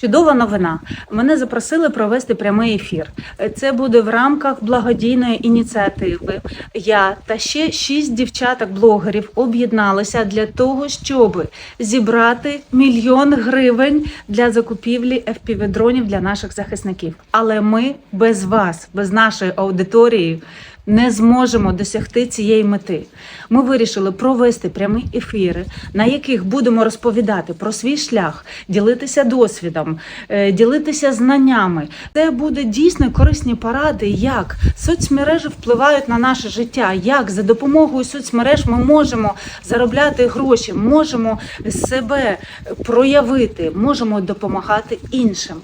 Чудова новина. Мене запросили провести прямий ефір. Це буде в рамках благодійної ініціативи. Я та ще шість дівчаток-блогерів об'єдналися для того, щоб зібрати мільйон гривень для закупівлі FPV-дронів для наших захисників. Але ми без вас, без нашої аудиторії. Не зможемо досягти цієї мети. Ми вирішили провести прямі ефіри, на яких будемо розповідати про свій шлях, ділитися досвідом, е, ділитися знаннями. Це буде дійсно корисні поради, як соцмережі впливають на наше життя, як за допомогою соцмереж ми можемо заробляти гроші, можемо себе проявити, можемо допомагати іншим.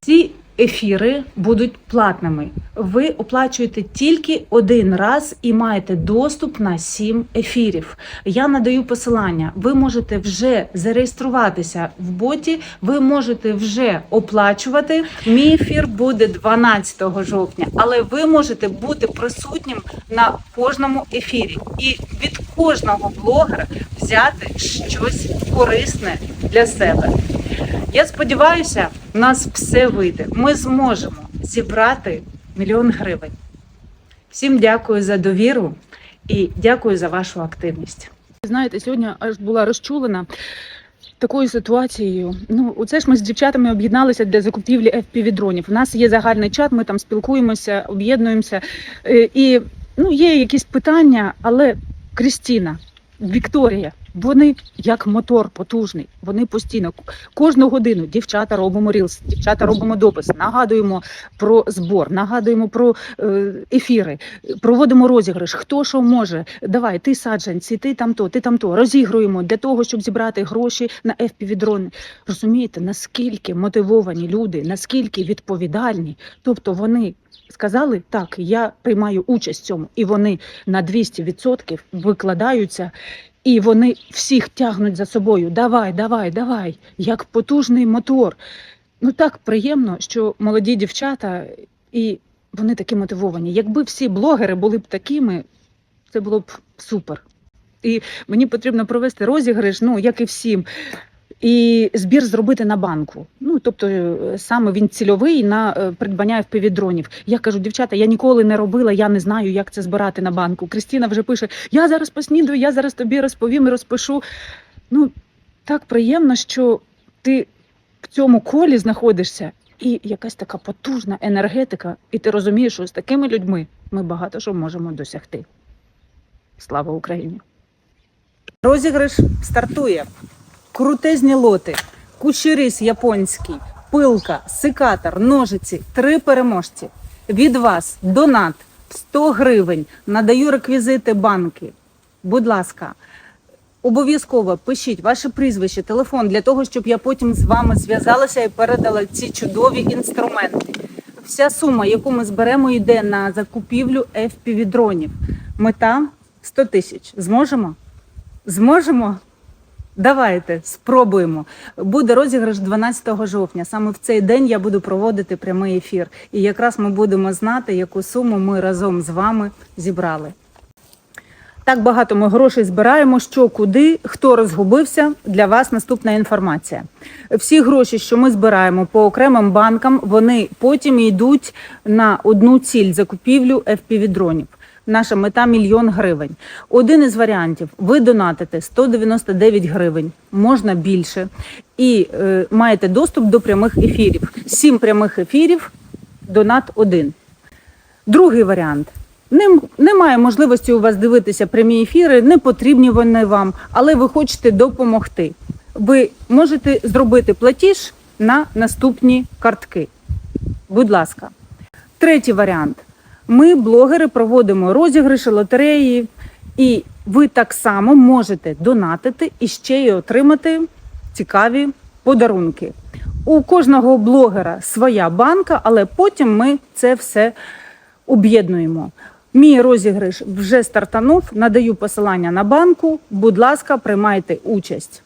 Ці ефіри будуть платними. Ви оплачуєте тільки один раз і маєте доступ на сім ефірів. Я надаю посилання. Ви можете вже зареєструватися в боті. Ви можете вже оплачувати. Мій ефір буде 12 жовтня, але ви можете бути присутнім на кожному ефірі і від кожного блогера взяти щось корисне для себе. Я сподіваюся, нас все вийде. Ми зможемо зібрати мільйон гривень. Всім дякую за довіру і дякую за вашу активність. Знаєте, сьогодні аж була розчулена такою ситуацією. Ну, оце ж ми з дівчатами об'єдналися для закупівлі FPV-дронів. У нас є загальний чат, ми там спілкуємося, об'єднуємося. Е, І ну, є якісь питання, але Крістіна, Вікторія, вони як мотор потужний. Вони постійно кожну годину дівчата робимо рілс, дівчата робимо допис, нагадуємо про збор, нагадуємо про е, ефіри, проводимо розіграш. Хто що може? Давай, ти саджанці, ти там то, ти там то. Розігруємо для того, щоб зібрати гроші на FPV-дрони. Розумієте, наскільки мотивовані люди, наскільки відповідальні, тобто вони. Сказали так, я приймаю участь в цьому, і вони на 200% викладаються, і вони всіх тягнуть за собою. Давай, давай, давай, як потужний мотор. Ну так приємно, що молоді дівчата і вони такі мотивовані. Якби всі блогери були б такими, це було б супер. І мені потрібно провести розіграш, ну як і всім. І збір зробити на банку. Ну тобто е, саме він цільовий на е, придбання FPV-дронів. Я кажу, дівчата, я ніколи не робила, я не знаю, як це збирати на банку. Крістіна вже пише: Я зараз поснідаю, я зараз тобі розповім і розпишу. Ну так приємно, що ти в цьому колі знаходишся, і якась така потужна енергетика, і ти розумієш, що з такими людьми ми багато що можемо досягти. Слава Україні! Розіграш стартує. Крутезні лоти, кущерис японський, пилка, секатор, ножиці, три переможці. Від вас донат 100 гривень. Надаю реквізити банки. Будь ласка, обов'язково пишіть ваше прізвище, телефон для того, щоб я потім з вами зв'язалася і передала ці чудові інструменти. Вся сума, яку ми зберемо, йде на закупівлю FPV-дронів. Мета 100 тисяч. Зможемо? Зможемо? Давайте спробуємо. Буде розіграш 12 жовтня. Саме в цей день я буду проводити прямий ефір. І якраз ми будемо знати, яку суму ми разом з вами зібрали. Так багато ми грошей збираємо, що куди, хто розгубився. Для вас наступна інформація. Всі гроші, що ми збираємо по окремим банкам, вони потім йдуть на одну ціль закупівлю FPV-дронів. Наша мета мільйон гривень. Один із варіантів: ви донатите 199 гривень, можна більше, і е, маєте доступ до прямих ефірів. Сім прямих ефірів, донат один. Другий варіант. Нем- Немає можливості у вас дивитися прямі ефіри, не потрібні вони вам, але ви хочете допомогти. Ви можете зробити платіж на наступні картки. Будь ласка. Третій варіант. Ми, блогери, проводимо розіграші, лотереї, і ви так само можете донатити і ще й отримати цікаві подарунки. У кожного блогера своя банка, але потім ми це все об'єднуємо. Мій розіграш вже стартанув. Надаю посилання на банку. Будь ласка, приймайте участь.